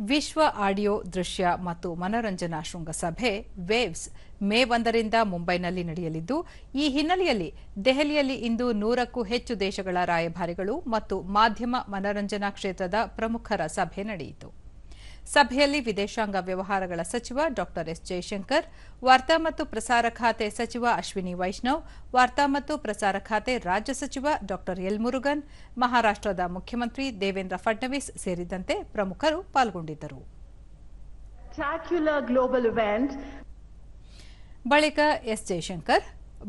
ವಿಶ್ವ ಆಡಿಯೋ ದೃಶ್ಯ ಮತ್ತು ಮನರಂಜನಾ ಶೃಂಗಸಭೆ, ವೇವ್ಸ್, ಮೇ ಒಂದರಿಂದ ಮುಂಬೈನಲ್ಲಿ ನಡೆಯಲಿದ್ದು, ಈ ಹಿನ್ನೆಲೆಯಲ್ಲಿ ದೆಹಲಿಯಲ್ಲಿ ಇಂದು ನೂರಕ್ಕೂ ಹೆಚ್ಚು ದೇಶಗಳ ರಾಯಭಾರಿಗಳು ಮತ್ತು ಮಾಧ್ಯಮ ಮನರಂಜನಾ ಕ್ಷೇತ್ರದ ಪ್ರಮುಖರ ಸಭೆ ನಡೆಯಿತು. ಸಭೆಯಲ್ಲಿ ವಿದೇಶಾಂಗ ವ್ಯವಹಾರಗಳ ಸಚಿವ ಡಾ ಎಸ್ ಜಯಶಂಕರ್ ವಾರ್ತಾ ಮತ್ತು ಪ್ರಸಾರ ಖಾತೆ ಸಚಿವ ಅಶ್ವಿನಿ ವೈಷ್ಣವ್ ವಾರ್ತಾ ಮತ್ತು ಪ್ರಸಾರ ಖಾತೆ ರಾಜ್ಯ ಸಚಿವ ಡಾ ಎಲ್ ಮುರುಗನ್ ಮಹಾರಾಷ್ಟದ ಮುಖ್ಯಮಂತ್ರಿ ದೇವೇಂದ್ರ ಫಡ್ನವೀಸ್ ಸೇರಿದಂತೆ ಪ್ರಮುಖರು ಪಾಲ್ಗೊಂಡಿದ್ದರು. ಬಳಿಕ ಎಸ್ ಜಯಶಂಕರ್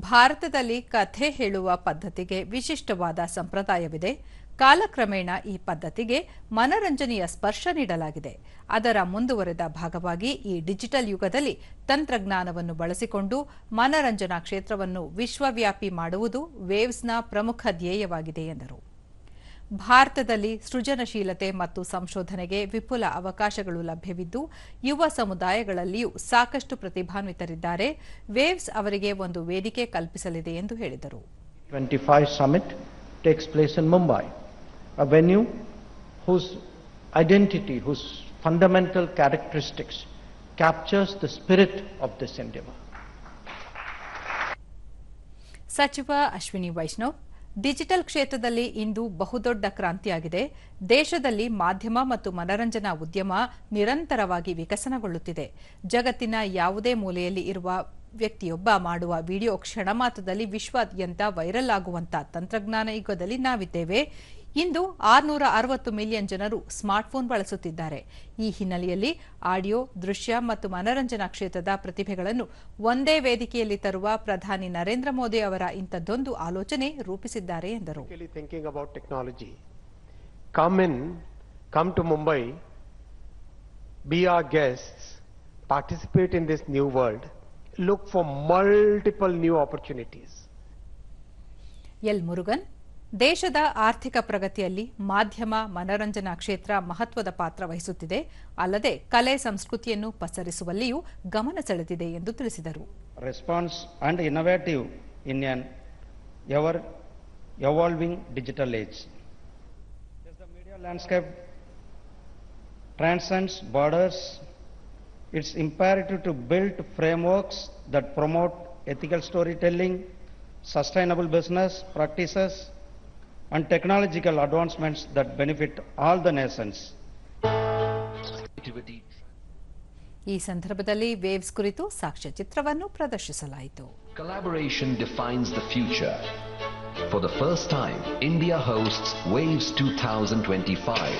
ಭಾರತದಲ್ಲಿ ಕಥೆ ಹೇಳುವ ಪದ್ಧತಿಗೆ ವಿಶಿಷ್ಟವಾದ ಸಂಪ್ರದಾಯವಿದೆ. ಕಾಲಕ್ರಮೇಣ ಈ ಪದ್ಧತಿಗೆ ಮನರಂಜನೆಯ ಸ್ಪರ್ಶ ನೀಡಲಾಗಿದೆ. ಅದರ ಮುಂದುವರೆದ ಭಾಗವಾಗಿ ಈ ಡಿಜಿಟಲ್ ಯುಗದಲ್ಲಿ ತಂತ್ರಜ್ಞಾನವನ್ನು ಬಳಸಿಕೊಂಡು ಮನರಂಜನಾ ಕ್ಷೇತ್ರವನ್ನು ವಿಶ್ವವ್ಯಾಪಿ ಮಾಡುವುದು ವೇವ್ಸ್ನ ಪ್ರಮುಖ ಧ್ಯೇಯವಾಗಿದೆ ಎಂದರು. ಭಾರತದಲ್ಲಿ ಸೃಜನಶೀಲತೆ ಮತ್ತು ಸಂಶೋಧನೆಗೆ ವಿಪುಲ ಅವಕಾಶಗಳು ಲಭ್ಯವಿದ್ದು ಯುವ ಸಮುದಾಯಗಳಲ್ಲಿಯೂ ಸಾಕಷ್ಟು ಪ್ರತಿಭಾನ್ವಿತರಿದ್ದಾರೆ. ವೇವ್ಸ್ ಅವರಿಗೆ ಒಂದು ವೇದಿಕೆ ಕಲ್ಪಿಸಲಿದೆ ಎಂದು ಹೇಳಿದರು. 25 summit takes place in Mumbai, a venue whose identity, whose fundamental characteristics captures the spirit of this endeavor. ಸಚಿವ ಅಶ್ವಿನಿ ವೈಷ್ಣವ್ ಡಿಜಿಟಲ್ ಕ್ಷೇತ್ರದಲ್ಲಿ ಇಂದು ಬಹುದೊಡ್ಡ ಕ್ರಾಂತಿಯಾಗಿದೆ. ದೇಶದಲ್ಲಿ ಮಾಧ್ಯಮ ಮತ್ತು ಮನರಂಜನಾ ಉದ್ಯಮ ನಿರಂತರವಾಗಿ ವಿಕಸನಗೊಳ್ಳುತ್ತಿದೆ. ಜಗತ್ತಿನ ಯಾವುದೇ ಮೂಲೆಯಲ್ಲಿ ಇರುವ ವ್ಯಕ್ತಿಯೊಬ್ಬ ಮಾಡುವ ವಿಡಿಯೋ ಕ್ಷಣ ಮಾತ್ರದಲ್ಲಿ ವಿಶ್ವಾದ್ಯಂತ ವೈರಲ್ ಆಗುವಂತಹ ತಂತ್ರಜ್ಞಾನ ಯುಗದಲ್ಲಿ ನಾವಿದ್ದೇವೆ. ಇಂದು ಆರುನೂರ ಅರವತ್ತು ಮಿಲಿಯನ್ ಜನರು ಸ್ಮಾರ್ಟ್ಫೋನ್ ಬಳಸುತ್ತಿದ್ದಾರೆ. ಈ ಹಿನ್ನೆಲೆಯಲ್ಲಿ ಆಡಿಯೋ ದೃಶ್ಯ ಮತ್ತು ಮನರಂಜನಾ ಕ್ಷೇತ್ರದ ಪ್ರತಿಭೆಗಳನ್ನು ಒಂದೇ ವೇದಿಕೆಯಲ್ಲಿ ತರುವ ಪ್ರಧಾನಿ ನರೇಂದ್ರ ಮೋದಿ ಅವರ ಇಂಥದ್ದೊಂದು ಆಲೋಚನೆ ರೂಪಿಸಿದ್ದಾರೆ ಎಂದರು. Mumbai be our guests, participate in this new world, look for multiple new opportunities. L Murugan ದೇಶದ ಆರ್ಥಿಕ ಪ್ರಗತಿಯಲ್ಲಿ ಮಾಧ್ಯಮ, ಮನರಂಜನಾ ಕ್ಷೇತ್ರ ಮಹತ್ವದ ಪಾತ್ರ ವಹಿಸುತ್ತಿದೆ. ಅಲ್ಲದೆ ಕಲೆ, ಸಂಸ್ಕೃತಿಯನ್ನು ಪಸರಿಸುವಲ್ಲಿಯೂ ಗಮನ ಸೆಳೆದಿದೆ ಎಂದು ತಿಳಿಸಿದರು. Response and innovative in an ever evolving digital age media landscape trans borders it's imperative to build frameworks that promote ethical storytelling sustainable business practices and technological advancements that benefit all the nations. ಈ ಸಂದರ್ಭದಲ್ಲಿ waves ಕುರಿತು ಸಾಕ್ಷ್ಯಚಿತ್ರವನ್ನು ಪ್ರದರ್ಶಿಸಲಾಯಿತು Collaboration defines the future. For the first time, India hosts Waves 2025,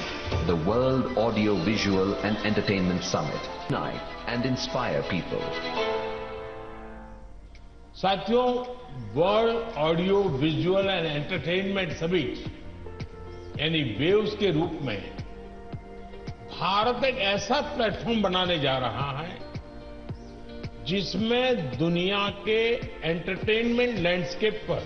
the World Audio Visual and Entertainment Summit. Unite and inspire people. साथियों world audio visual and entertainment summit यानी waves के रूप में, भारत एक ऐसा प्लेटफॉर्म बनाने जा रहा है, जिसमें दुनिया के एंटरटेनमेंट लैंडस्केप पर